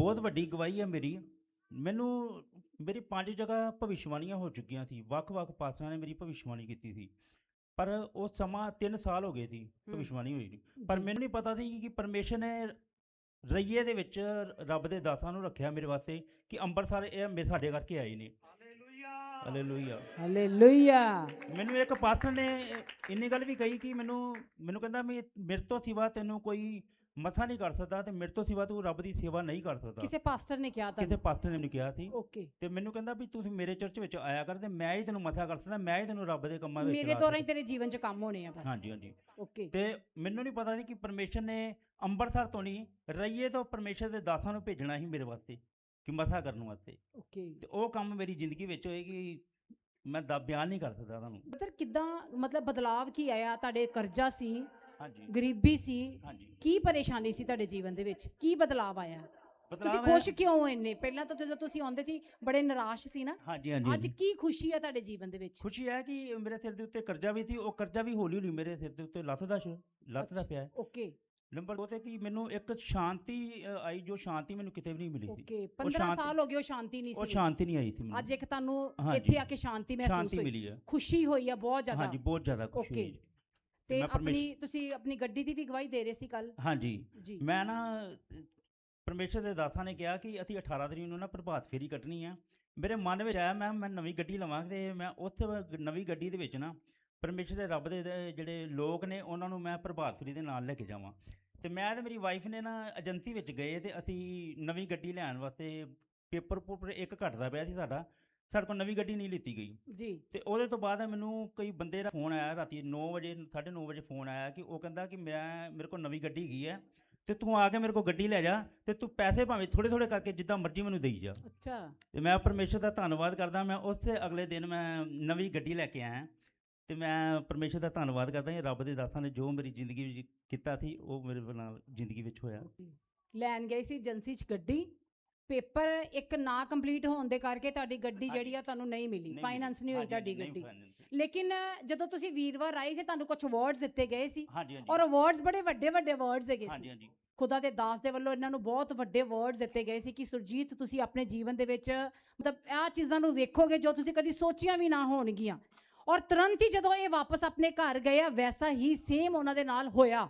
ਬਹੁਤ ਵੱਡੀ ਗਵਾਹੀ ਹੈ ਮੇਰੀ। ਮੈਨੂੰ ਮੇਰੀ ਪੰਜ ਜਗ੍ਹਾ ਭਵਿਸ਼ਵਾਣੀਆਂ ਹੋ ਚੁੱਕੀਆਂ ਸੀ। ਵੱਖ-ਵੱਖ ਪਾਤਸ਼ਾਹਾਂ ਨੇ ਮੇਰੀ ਭਵਿਸ਼ਵਾਣੀ ਕੀਤੀ ਸੀ। ਪਰ ਉਹ ਸਮਾਂ 3 ਸਾਲ ਹੋ ਗਏ ਸੀ ਭਵਿਸ਼ਵਾਣੀ ਹੋਈ ਨੂੰ। ਪਰ। ਮੈਨੂੰ ਨਹੀਂ ਪਤਾ ਸੀ ਕਿ ਪਰਮੇਸ਼ਰ ਨੇ ਰਈਏ ਦੇ ਵਿੱਚ ਰੱਬ ਦੇ ਦਾਸਾਂ ਨੂੰ ਰੱਖਿਆ ਮੇਰੇ ਵਾਸਤੇ ਕਿ ਅੰਮ੍ਰਿਤਸਰ ਇਹ ਮੇ ਸਾਡੇ ਕਰਕੇ ਆਏ ਨੇ। ਹਾਲੇਲੂਇਆ। ਹਾਲੇਲੂਇਆ। ਮੈਨੂੰ ਇੱਕ ਪਾਸਟਰ ਨੇ ਇੰਨੀ ਗੱਲ ਵੀ ਕਹੀ ਕਿ ਮੈਨੂੰ ਮੈਨੂੰ ਕਹਿੰਦਾ ਵੀ ਮੇਰੇ ਤੋਂ ਸਿਵਾ ਤੈਨੂੰ ਕੋਈ ਮੱਥਾ ਨਹੀਂ ਕਰ ਸਕਦਾ ਤੇ ਮੇਰੇ ਤੋਂ ਸਿਵਾ ਤੂੰ ਰੱਬ ਦੀ ਸੇਵਾ ਨਹੀਂ ਕਰ ਸਕਦਾ। ਕਿਸੇ ਪਾਸਟਰ ਨੇ ਕਿਹਾ ਕਿਤੇ ਤੁਹਾਨੂੰ? ਪਾਸਟਰ ਨੇ ਮੈਨੂੰ ਕਿਹਾ ਸੀ। ਓਕੇ ਤੇ ਮੈਨੂੰ ਕਹਿੰਦਾ ਵੀ ਤੁਸੀਂ ਮੇਰੇ ਚਰਚ ਵਿੱਚ ਆਇਆ ਕਰ ਤੇ ਮੈਂ ਹੀ ਤੈਨੂੰ ਮੱਥਾ ਕਰ ਸਕਦਾ ਮੈਂ ਹੀ ਤੈਨੂੰ ਰੱਬ ਦੇ ਕੰਮਾਂ ਵਿੱਚ ਮੇਰੇ ਦੁਆਰਾ ਹੀ। ਤੇਰੇ ਜੀਵਨ 'ਚ ਕੰਮ ਹੋਣੇ ਆ ਬਸ। ਹਾਂਜੀ ਹਾਂਜੀ। ਓਕੇ ਤੇ ਮੈਨੂੰ ਨਹੀਂ ਪਤਾ ਸੀ ਕਿ ਪਰਮੇਸ਼ਰ ਨੇ ਅੰਮ੍ਰਿਤਸਰ ਤੋਂ ਨਹੀਂ ਰਈਏ ਤੋਂ ਪਰਮੇਸ਼ਰ ਦੇ ਦਾਸਾਂ ਨੂੰ ਭੇਜਣਾ ਸੀ ਮੇਰੇ ਵਾਸਤੇ ਕਿ ਮੱਥਾ ਕਰਨ ਵਾਸਤੇ। ਓਕੇ ਤੇ ਉਹ ਕੰਮ ਮੇਰੀ ਜ਼ਿੰਦਗੀ ਵਿੱਚ ਹੋਏਗੀ ਮੈਂ ਦਾ ਬਿਆਨ ਨਹੀਂ ਕਰ ਸਕਦਾ ਤੁਹਾਨੂੰ ਮਤਲਬ ਕਿਦਾਂ ਮਤਲਬ ਬਦਲਾਵ ਕੀ ਆਇਆ? ਤੁਹਾਡੇ ਕਰਜ਼ਾ ਸੀ ਹਾਂਜੀ। ਗਰੀਬੀ ਸੀ ਹਾਂਜੀ। ਕੀ ਪਰੇਸ਼ਾਨੀ ਸੀ ਤੁਹਾਡੇ ਜੀਵਨ ਦੇ ਵਿੱਚ? ਕੀ ਬਦਲਾਵ ਆਇਆ? ਤੁਸੀਂ ਬਦਲਾਵ ਖੁਸ਼ ਕਿਉਂ ਇੰਨੇ? ਪਹਿਲਾਂ ਤਾਂ ਜਦੋਂ ਤੁਸੀਂ ਆਉਂਦੇ ਸੀ ਬੜੇ ਨਿਰਾਸ਼ ਸੀ ਨਾ। ਹਾਂਜੀ ਹਾਂਜੀ ਅੱਜ। ਕੀ ਖੁਸ਼ੀ ਹੈ ਤੁਹਾਡੇ ਜੀਵਨ ਦੇ ਵਿੱਚ? ਖੁਸ਼ੀ ਹੈ ਕਿ ਮੇਰੇ ਸਿਰ ਦੇ ਉੱਤੇ ਕਰਜ਼ਾ ਵੀ ਸੀ ਉਹ ਕਰਜ਼ਾ ਵੀ ਹੌਲੀ ਹੌਲੀ ਮੇਰੇ ਸਿਰ ਦੇ ਉੱਤੇ ਲੱਥਦਾ ਸ਼ੁ ਲੱਥਦਾ। ਪਿਆ। ਹੈ ਓਕੇ। ਨੰਬਰ ਦੋ ਤੇ ਕਿ ਮੈਨੂੰ ਇੱਕ ਸ਼ਾਂਤੀ ਅ, ਆਈ ਜੋ ਸ਼ਾਂਤੀ ਮੈਨੂੰ ਕਿਤੇ ਵੀ ਨਹੀਂ ਮਿਲੀ ਸੀ। ਓਕੇ 15 ਸ਼ਾਂਤੀ- ਸਾਲ ਹੋ ਗਏ ਉਹ ਸ਼ਾਂਤੀ ਨਹੀਂ ਉਹ ਸੀ। ਸ਼ਾਂਤੀ ਨਹੀਂ ਆਈ ਸੀ ਮੈਨੂੰ। ਅੱਜ ਇੱਕ ਤੁਹਾਨੂੰ ਹਾਂਜੀ। ਇੱਥੇ ਆ ਕੇ ਸ਼ਾਂਤੀ ਮਹਿਸੂਸ ਸ਼ਾਂਤੀ ਹੋਈ। ਮਿਲੀ ਹੈ ਖੁਸ਼ੀ ਹੋਈ ਆ ਬਹੁਤ ਜ਼ਿਆਦਾ। ਹਾਂਜੀ ਬਹੁਤ ਜ਼ਿਆਦਾ ਖੁਸ਼ੀ Okay. ਹੋਈ। ਤੇ ਮੈਂ ਪਰਮੇਸ਼- ਆਪਣੀ ਤੁਸੀਂ ਆਪਣੀ ਗੱਡੀ ਦੀ ਵੀ ਗਵਾਹੀ ਦੇ ਰਹੇ ਸੀ ਕੱਲ ਹਾਂਜੀ। ਜੀ। ਮੈਂ ਨਾ ਅ, ਪਰਮੇਸ਼ਰ ਦੇ ਦਾਸਾਂ ਨੇ ਕਿਹਾ ਕਿ ਅਸੀਂ 18 ਤਰੀਕ ਨੂੰ ਨਾ ਪ੍ਰਭਾਤ ਫੇਰੀ ਕੱਢਣੀ ਆ। ਮੇਰੇ ਮਨ ਵਿੱਚ ਆਇਆ ਮੈਂ ਮੈਂ ਨਵੀਂ ਗੱਡੀ ਲਵਾਂ ਤੇ ਮੈਂ ਉੱਥੇ ਵ- ਨਵੀਂ ਗੱਡੀ ਦੇ ਵਿੱਚ ਨਾ ਪਰਮੇਸ਼ਰ ਦੇ ਰੱਬ ਦੇ ਦੇ ਜਿਹੜੇ ਲੋਕ ਨੇ ਉਹਨਾਂ ਨੂੰ ਮੈਂ ਪ੍ਰਭਾਤ ਫੇਰੀ ਦੇ ਨਾਲ ਲੈ ਕੇ ਜਾਵਾਂ। ਤੇ ਮੈਂ ਤੇ ਮੇਰੀ ਵਾਈਫ ਨੇ ਨਾ ਏਜੰਸੀ ਵਿੱਚ ਗਏ ਤੇ ਅਸੀਂ ਨਵੀਂ ਗੱਡੀ ਲੈਣ ਵਾਸਤੇ ਪੇਪਰ ਪੂਪਰ ਇੱਕ ਘਟਦਾ ਪਿਆ ਸੀ ਸਾਡਾ। ਸਾਡੇ ਕੋਲ ਨਵੀਂ ਗੱਡੀ ਨਹੀਂ ਲਿੱਤੀ ਗਈ। ਜੀ। ਤੇ ਉਹਦੇ ਤੋਂ ਬਾਅਦ ਮੈਨੂੰ ਕਈ ਬੰਦੇ ਦਾ ਫੋਨ ਆਇਆ ਰਾਤੀ 9 ਵਜੇ 9:30 ਵਜੇ ਫੋਨ ਆਇਆ ਕਿ ਉਹ ਕਹਿੰਦਾ ਕਿ ਮੈਂ ਮੇਰੇ ਕੋਲ ਨਵੀਂ ਗੱਡੀ ਹੈਗੀ ਹੈ ਤੇ ਤੂੰ ਆ ਕੇ ਮੇਰੇ ਕੋਲ ਗੱਡੀ ਲੈ ਜਾ ਤੇ ਤੂੰ ਪੈਸੇ ਭਾਵੇਂ ਥੋੜੇ ਥੋੜੇ ਕਰਕੇ ਜਿੱਦਾਂ ਮਰਜ਼ੀ ਮੈਨੂੰ ਦੇਈ ਜਾ। ਅੱਛਾ। ਤੇ ਮੈਂ ਪਰਮੇਸ਼ਰ ਦਾ ਧੰਨਵਾਦ ਕਰਦਾ ਮੈਂ ਉਸੇ ਅਗਲੇ ਦਿਨ ਮੈਂ ਨਵੀਂ ਗੱਡੀ ਲੈ ਕੇ ਆਇਆ। ਤੇ ਮੈਂ ਪਰਮੇਸ਼ਰ ਦਾ ਧੰਨਵਾਦ ਕਰਦਾ ਕਿ ਰੱਬ ਦੇ ਦਾਸਾਂ ਨੇ ਜੋ ਮੇਰੀ ਜ਼ਿੰਦਗੀ ਵਿੱਚ ਕੀਤਾ ਸੀ ਉਹ ਮੇਰੇ ਨਾਲ ਜ਼ਿੰਦਗੀ ਵਿੱਚ ਹੋਇਆ। ਲੈਣ ਗਏ ਸੀ ਏਜੰਸੀ 'ਚ ਗੱਡੀ ਪੇਪਰ ਇੱਕ ਨਾ ਕੰਪਲੀਟ ਹੋਣ ਦੇ ਕਰਕੇ ਤੁਹਾਡੀ ਗੱਡੀ। ਜਿਹੜੀ ਆ ਤੁਹਾਨੂੰ ਨਹੀਂ ਮਿਲੀ ਨਹੀਂ ਫਾਈਨਾਂਸ ਨਹੀਂ ਹੋਈ ਹਾਂਜੀ, ਤੁਹਾਡੀ ਨਹੀਂ ਗੱਡੀ। finance। ਲੇਕਿਨ ਜਦੋਂ ਤੁਸੀਂ ਵੀਰਵਾਰ ਆਏ ਸੀ ਤੁਹਾਨੂੰ ਕੁਝ ਅਵਾਰਡਸ ਦਿੱਤੇ ਗਏ ਸੀ। ਹਾਂਜੀ ਹਾਂਜੀ। ਔਰ ਅਵਾਰਡਸ ਬੜੇ ਵੱਡੇ ਵੱਡੇ ਅਵਾਰਡਸ ਹੈਗੇ ਹਾਂਜੀ ਸੀ। ਹਾਂਜੀ ਖੁਦਾ ਦੇ ਦਾਸ ਦੇ ਵੱਲੋਂ ਇਹਨਾਂ ਨੂੰ ਬਹੁਤ ਵੱਡੇ ਅਵਾਰਡਸ ਦਿੱਤੇ ਗਏ ਸੀ ਕਿ ਸੁਰਜੀਤ ਤੁਸੀਂ ਆਪਣੇ ਜੀਵਨ ਦੇ ਵਿੱਚ ਮਤਲਬ ਆਹ ਚੀਜ਼ਾਂ ਨੂੰ ਵੇਖੋਗੇ ਜੋ ਤੁਸੀਂ ਕਦੀ ਸੋਚੀਆਂ ਵੀ ਨਾ ਹੋਣਗੀਆਂ। ਔਰ ਤੁਰੰਤ ਹੀ ਜਦੋਂ ਇਹ ਵਾਪਸ ਆਪਣੇ ਘਰ ਗਏ ਆ ਵੈਸਾ ਹੀ ਸੇਮ ਉਹਨਾਂ ਦੇ ਨਾਲ ਹੋਇਆ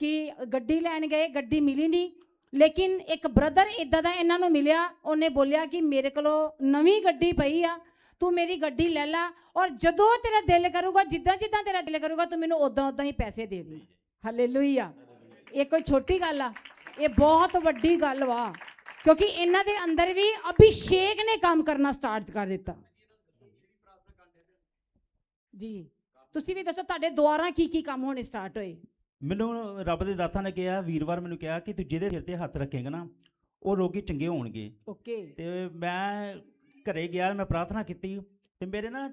ਕਿ ਗੱਡੀ ਲੈਣ ਗਏ ਗੱਡੀ ਮਿਲੀ ਨਹੀਂ। ਲੇਕਿਨ ਇੱਕ ਬ੍ਰਦਰ ਇਦਾਂ ਦਾ ਇਹਨਾਂ ਨੂੰ ਮਿਲਿਆ, ਉਹਨੇ ਬੋਲਿਆ ਕਿ ਮੇਰੇ ਕੋਲੋਂ ਨਵੀਂ ਗੱਡੀ ਪਈ ਆ, ਤੂੰ ਮੇਰੀ ਗੱਡੀ ਲੈ ਲੈ ਔਰ ਜਦੋਂ ਤੇਰਾ ਦਿਲ ਕਰੂਗਾ, ਜਿੱਦਾਂ ਜਿੱਦਾਂ ਤੇਰਾ ਦਿਲ ਕਰੂਗਾ, ਤੂੰ ਮੈਨੂੰ ਉਦਾਂ ਉਦਾਂ ਹੀ ਪੈਸੇ ਦੇ ਦੇ। ਹਾਲੇਲੂਇਆ ਇਹ ਕੋਈ ਛੋਟੀ ਗੱਲ ਆ, ਇਹ ਬਹੁਤ ਵੱਡੀ ਗੱਲ ਵਾ, ਕਿਉਂਕਿ ਇਹਨਾਂ ਦੇ ਅੰਦਰ ਵੀ ਅਭਿਸ਼ੇਕ ਨੇ ਕੰਮ ਕਰਨਾ ਸਟਾਰਟ ਕਰ ਦਿੱਤਾ। ਜੀ, ਤੁਸੀਂ ਵੀ ਦੱਸੋ ਤੁਹਾਡੇ ਦੁਆਰਾ ਕੀ ਕੀ ਕੰਮ ਹੋਣੇ ਸਟਾਰਟ ਹੋਏ? ਮੈਨੂੰ ਰੱਬ ਦੇ ਦਾਤਾਂ ਨੇ ਕਿਹਾ ਵੀਰਵਾਰ ਮੈਨੂੰ ਕਿਹਾ ਕਿ ਤੂੰ ਜਿਹਦੇ ਸਿਰ ਤੇ ਹੱਥ ਰੱਖੇਂਗਾ ਨਾ ਉਹ ਰੋਗੀ ਚੰਗੇ ਹੋਣਗੇ। ਓਕੇ। ਤੇ ਮੈਂ ਘਰੇ ਗਿਆ ਮੈਂ ਪ੍ਰਾਰਥਨਾ ਕੀਤੀ ਤੇ ਮੇਰੇ ਨਾ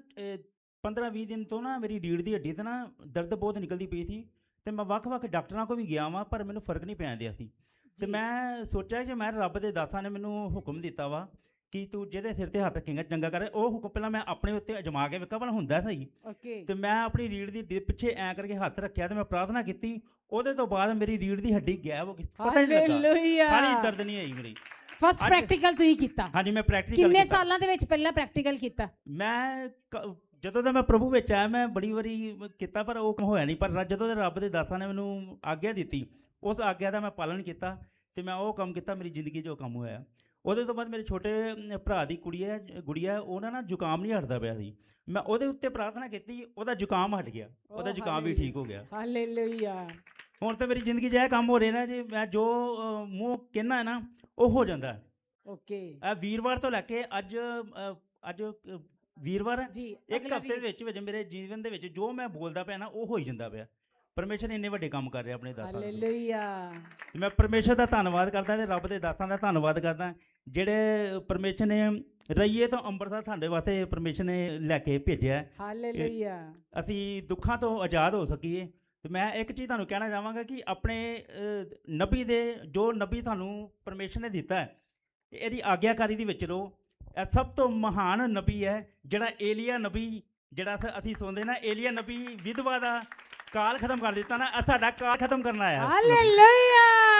15-20 ਦਿਨ ਤੋਂ ਨਾ ਮੇਰੀ ਰੀੜ ਦੀ ਹੱਡੀ ਤੇ ਨਾ ਦਰਦ ਬਹੁਤ ਨਿਕਲਦੀ ਪਈ ਸੀ ਤੇ ਮੈਂ ਵੱਖ-ਵੱਖ ਡਾਕਟਰਾਂ ਕੋਲ ਵੀ ਗਿਆ ਵਾਂ ਪਰ ਮੈਨੂੰ ਫ਼ਰਕ ਨਹੀਂ ਪੈਣ ਦਿਆ ਸੀ। ਤੇ। ਮੈਂ ਸੋਚਿਆ ਕਿ ਮੈਂ ਰੱਬ ਦੇ ਦਾਸਾਂ ਨੇ ਮੈਨੂੰ ਹੁਕਮ ਦਿੱਤਾ ਵਾ ਕਿ ਤੂੰ ਜਿਹਦੇ ਸਿਰ ਤੇ ਹੱਥ ਰੱਖੇਂਗਾ ਚੰਗਾ ਕਰ। ਉਹ ਹੁਕਮ ਪਹਿਲਾਂ ਮੈਂ ਆਪਣੇ ਉੱਤੇ ਅਜਮਾ ਕੇ ਵੇਖਾਂ ਭਲਾ ਹੁੰਦਾ ਸਹੀ। ਓਕੇ। ਤੇ ਮੈਂ ਆਪਣੀ ਰੀੜ ਦੀ ਹੱਡੀ ਪਿੱਛੇ ਐ ਕਰਕੇ ਹੱਥ ਰੱਖਿਆ ਤੇ ਮੈਂ ਪ੍ਰਾਰਥਨਾ ਕੀਤੀ ਉਹਦੇ ਤੋਂ ਬਾਅਦ ਮੇਰੀ ਰੀੜ ਦੀ ਹੱਡੀ ਗਾਇਬ ਹੋ ਗਈ। ਪਤਾ ਹੀ ਨਹੀਂ ਲੱਗਾ। ਹਾਲੇਲੂਇਆ। ਸਾਰੀ ਦਰਦ ਨਹੀਂ ਆਈ ਮੇਰੀ। ਫਸਟ ਅੱਜ- ਪ੍ਰੈਕਟੀਕਲ ਤੁਸੀਂ ਕੀਤਾ। ਹਾਂਜੀ ਮੈਂ ਪ੍ਰੈਕਟੀਕਲ ਕਿੰਨੇ ਕੀਤਾ ਸਾਲਾਂ ਦੇ ਵਿੱਚ ਪਹਿਲਾ ਪ੍ਰੈਕਟੀਕਲ ਕੀਤਾ? ਮੈਂ ਕ- ਜਦੋਂ ਦਾ ਮੈਂ ਪ੍ਰਭੂ ਵਿੱਚ ਆਇਆ ਮੈਂ ਬੜੀ ਵਾਰੀ ਕੀਤਾ ਪਰ ਉਹ ਹੋਇਆ ਨਹੀਂ। ਪਰ ਰ- ਜਦੋਂ ਦੇ ਰੱਬ ਦੇ ਦਾਸਾਂ ਨੇ ਮੈਨੂੰ ਆਗਿਆ ਦਿੱਤੀ ਉਸ ਆਗਿਆ ਦਾ ਮੈਂ ਪਾਲਣ ਕੀਤਾ ਤੇ ਮੈਂ ਉਹ ਕੰਮ ਕੀਤਾ ਮੇਰੀ ਜ਼ਿੰਦਗੀ 'ਚ ਉਹ ਕੰਮ ਹੋਇਆ। ਉਹਦੇ ਤੋਂ ਬਾਅਦ ਮੇਰੇ ਛੋਟੇ ਭਰਾ ਦੀ ਕੁੜੀ ਹੈ ਗੁੜੀਆ ਉਹਨਾਂ ਨਾਲ ਜ਼ੁਕਾਮ ਨਹੀਂ ਹਟਦਾ ਪਿਆ ਸੀ। ਮੈਂ ਉਹਦੇ ਉੱਤੇ ਪ੍ਰਾਰਥਨਾ ਕੀਤੀ ਉਹਦਾ ਜ਼ੁਕਾਮ ਹਟ ਗਿਆ ਉਹਦਾ ਜ਼ੁਕਾਮ ਵੀ ਠੀਕ ਹੋ ਗਿਆ। ਹਾਲੇਲੂਇਆ। ਹੁਣ ਤਾਂ ਮੇਰੀ ਜ਼ਿੰਦਗੀ 'ਚ ਇਹ ਕੰਮ ਹੋ ਰਹੇ ਨੇ ਜੇ ਮੈਂ ਜੋ ਮੂੰਹ ਕਹਿਣਾ ਹੈ ਨਾ ਉਹ ਹੋ ਜਾਂਦਾ। ਹੈ। ਓਕੇ। ਇਹ ਵੀਰਵਾਰ ਤੋਂ ਲੈ ਕੇ ਅੱਜ ਅੱਜ ਵੀਰਵਾਰ ਹੈ। ਇੱਕ ਹਫ਼ਤੇ ਦੇ ਵਿੱਚ ਵਿੱਚ ਮੇਰੇ ਜੀਵਨ ਦੇ ਵਿੱਚ ਜੋ ਮੈਂ ਬੋਲਦਾ ਪਿਆ ਨਾ ਉਹ ਹੋ ਹੀ ਜਾਂਦਾ ਪਿਆ। ਪਰਮੇਸ਼ਰ ਇੰਨੇ ਵੱਡੇ ਕੰਮ ਕਰ ਰਿਹਾ ਆਪਣੇ ਦਾਸਾਂ ਦੇ ਹਾਲੇਲੂਇਆ। ਮੈਂ ਪਰਮੇਸ਼ਰ ਦਾ ਧੰਨਵਾਦ ਕਰਦਾ ਤੇ ਰੱਬ ਦੇ ਦਾਸਾਂ ਦਾ ਧੰਨਵਾਦ ਕਰਦਾ। ਜਿਹੜੇ ਪਰਮੇਸ਼ਰ ਨੇ ਰਈਏ ਤੋਂ ਅੰਮ੍ਰਿਤਸਰ ਸਾਡੇ ਵਾਸਤੇ ਪਰਮੇਸ਼ਰ ਨੇ ਲੈ ਕੇ ਭੇਜਿਆ ਹੈ। ਹਾਲੇਲੂਇਆ। ਅਸੀਂ ਦੁੱਖਾਂ ਤੋਂ ਆਜ਼ਾਦ ਹੋ ਸਕੀਏ। ਤੇ ਮੈਂ ਇੱਕ ਚੀਜ਼ ਤੁਹਾਨੂੰ ਕਹਿਣਾ ਚਾਹਾਂਗਾ ਕਿ ਆਪਣੇ ਅ, ਨਬੀ ਦੇ ਜੋ ਨਬੀ ਤੁਹਾਨੂੰ ਪਰਮੇਸ਼ਰ ਨੇ ਦਿੱਤਾ ਹੈ ਇਹਦੀ ਆਗਿਆਕਾਰੀ ਦੇ ਵਿੱਚ ਰਹੋ। ਇਹ ਸਭ ਤੋਂ ਮਹਾਨ ਨਬੀ ਹੈ ਜਿਹੜਾ ਏਲੀਆ ਨਬੀ ਜਿਹੜਾ ਅਸ- ਅਸੀਂ ਸੁਣਦੇ ਨਾ ਏਲੀਆ ਨਬੀ ਵਿਧਵਾ ਦਾ ਕਾਲ ਖਤਮ ਕਰ ਦਿੱਤਾ ਨਾ ਇਹ ਸਾਡਾ ਕਾਲ ਖਤਮ ਕਰਨਾ ਆਇਆ। ਹਾਲੇਲੂਇਆ।